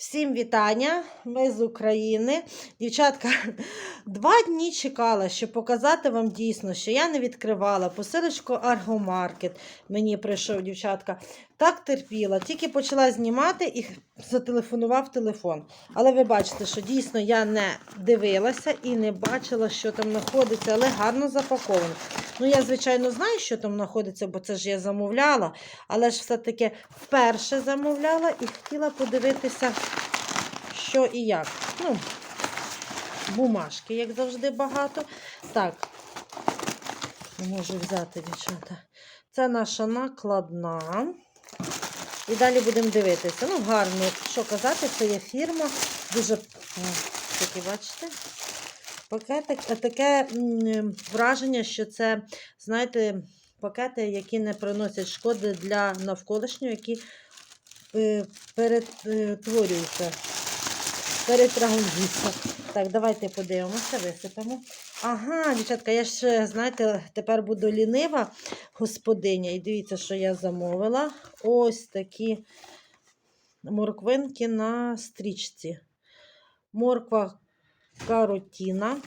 Всім вітання! Ми з України. Дівчатка, два дні чекала, щоб показати вам дійсно, що я не відкривала посилочку Аргомаркет. Мені прийшов дівчатка. Так терпіла, тільки почала знімати і зателефонував телефон. Але ви бачите, що дійсно я не дивилася і не бачила, що там знаходиться, але гарно запаковано. Ну, я, звичайно, знаю, що там знаходиться, бо це ж я замовляла, але ж все-таки вперше замовляла і хотіла подивитися, що і як. Ну, бумажки, як завжди, багато. Так, можу взяти, дівчата. Це наша накладна. І далі будемо дивитися. Ну, гарно, що казати, це є фірма. Дуже, такі, бачите? Пакетик, а таке враження, що це, знаєте, пакети, які не приносять шкоди для навколишнього, які е, перетворюються, перетравлюються. Так, давайте подивимося, висипемо. Ага, дівчатка, я ще, знаєте, тепер буду лінива господиня. І дивіться, що я замовила. Ось такі морквинки на стрічці. Морква каротіна.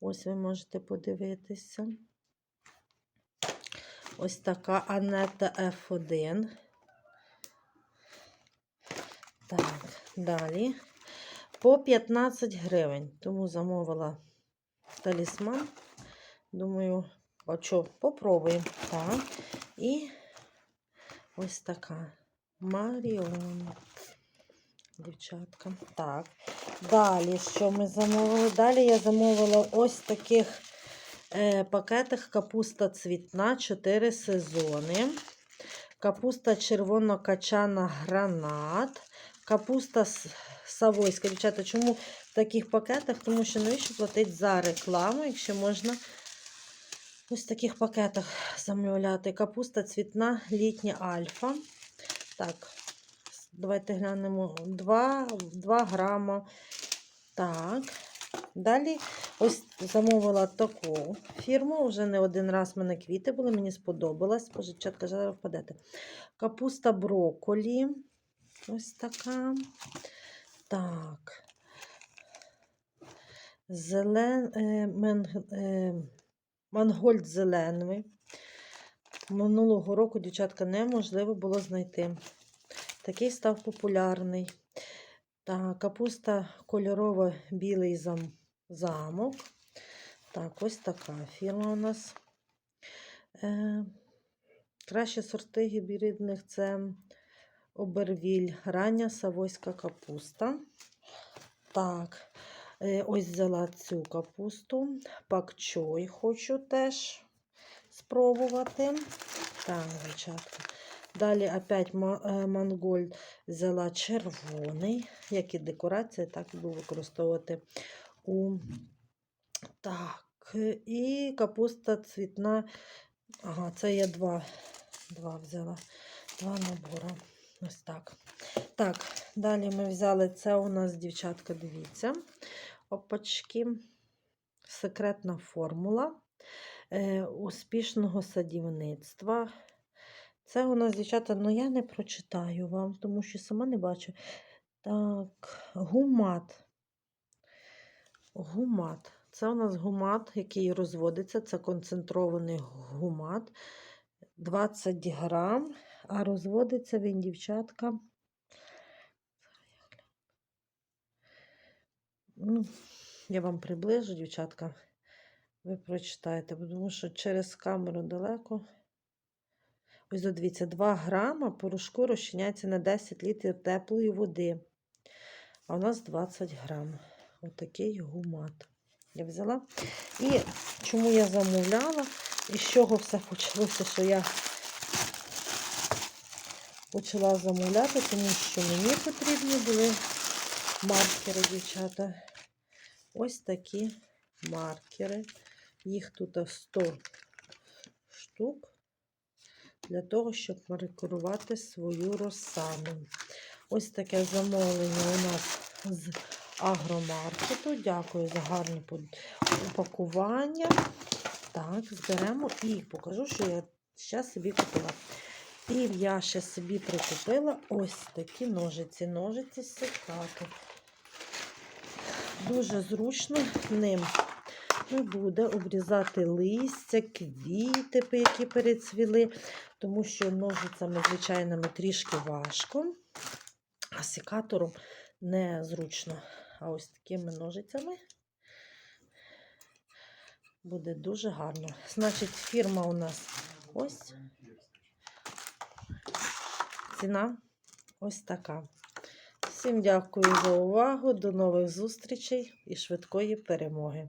Ось ви можете подивитися. Ось така Анета F1. Так, далі. По 15 гривень. Тому замовила талісман. Думаю, а що, попробуємо. Так. І ось така Маріон. Дівчатка. Так. Далі, що ми замовили? Далі я замовила ось таких е, пакетах капуста цвітна 4 сезони. Капуста червоно-качана гранат. Капуста савойська. Дівчата, чому в таких пакетах? Тому що навіщо платити за рекламу, якщо можна ось в таких пакетах замовляти. Капуста цвітна літня альфа. Так, давайте глянемо 2, 2 грама. Так. Далі ось замовила таку фірму. Вже не один раз в мене квіти були, мені сподобалось. Боже, зараз впадете. Капуста брокколі. Ось така. Так. Зелен... е, мен... е, Мангольд зелений. Минулого року, дівчатка, неможливо було знайти. Такий став популярний. Так, капуста кольорова білий зам... замок. Так, ось така фірма у нас. Е... Кращі сорти гібридних це обервіль, рання савойська капуста. Так, е, ось взяла цю капусту. Пакчой хочу теж спробувати. Так, дівчатка. Далі опять ма- е, мангольд взяла червоний, як і декорація, так буду використовувати у так. І капуста цвітна. Ага, це я два, два взяла. Два набори. Ось так. Так, далі ми взяли це у нас, дівчатка, дивіться. Опачки. Секретна формула е, успішного садівництва. Це у нас, дівчата, ну я не прочитаю вам, тому що сама не бачу. Так, гумат. Гумат. Це у нас гумат, який розводиться. Це концентрований гумат. 20 грам. А розводиться він, дівчатка. Ну, Я вам приближу, дівчатка. Ви прочитаєте, тому що через камеру далеко. Ось дивіться, 2 грама порошку розчиняється на 10 літрів теплої води. А у нас 20 грам. Отакий гумат. Я взяла. І чому я замовляла? І з чого все почалося, що я почала замовляти, тому що мені потрібні були маркери, дівчата. Ось такі маркери. Їх тут 100 штук для того, щоб маркерувати свою розсаду. Ось таке замовлення у нас з агромаркету. Дякую за гарне упакування. Так, зберемо і покажу, що я зараз собі купила. І я ще собі прикупила ось такі ножиці. Ножиці секати. Дуже зручно ним буде обрізати листя, квіти, які перецвіли, тому що ножицями звичайними трішки важко, а секатором незручно. А ось такими ножицями буде дуже гарно. Значить, фірма у нас ось. Ціна ось така. Всім дякую за увагу. До нових зустрічей і швидкої перемоги!